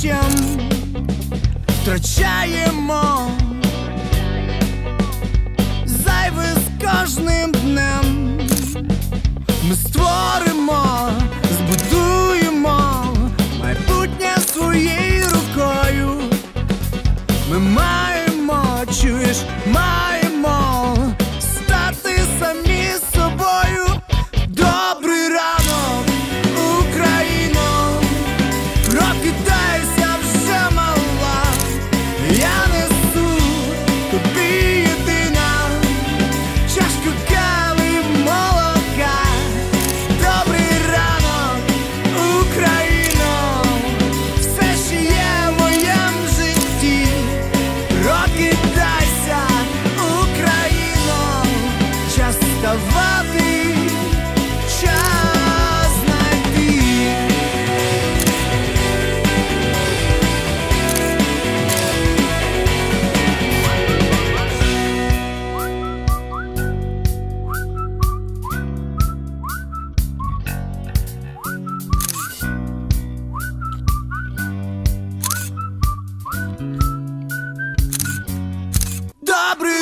Вічям втрачаємо зайве з кожним днем. Ми створимо, збудуємо майбутнє своєю рукою. Ми маємо чуєш. abre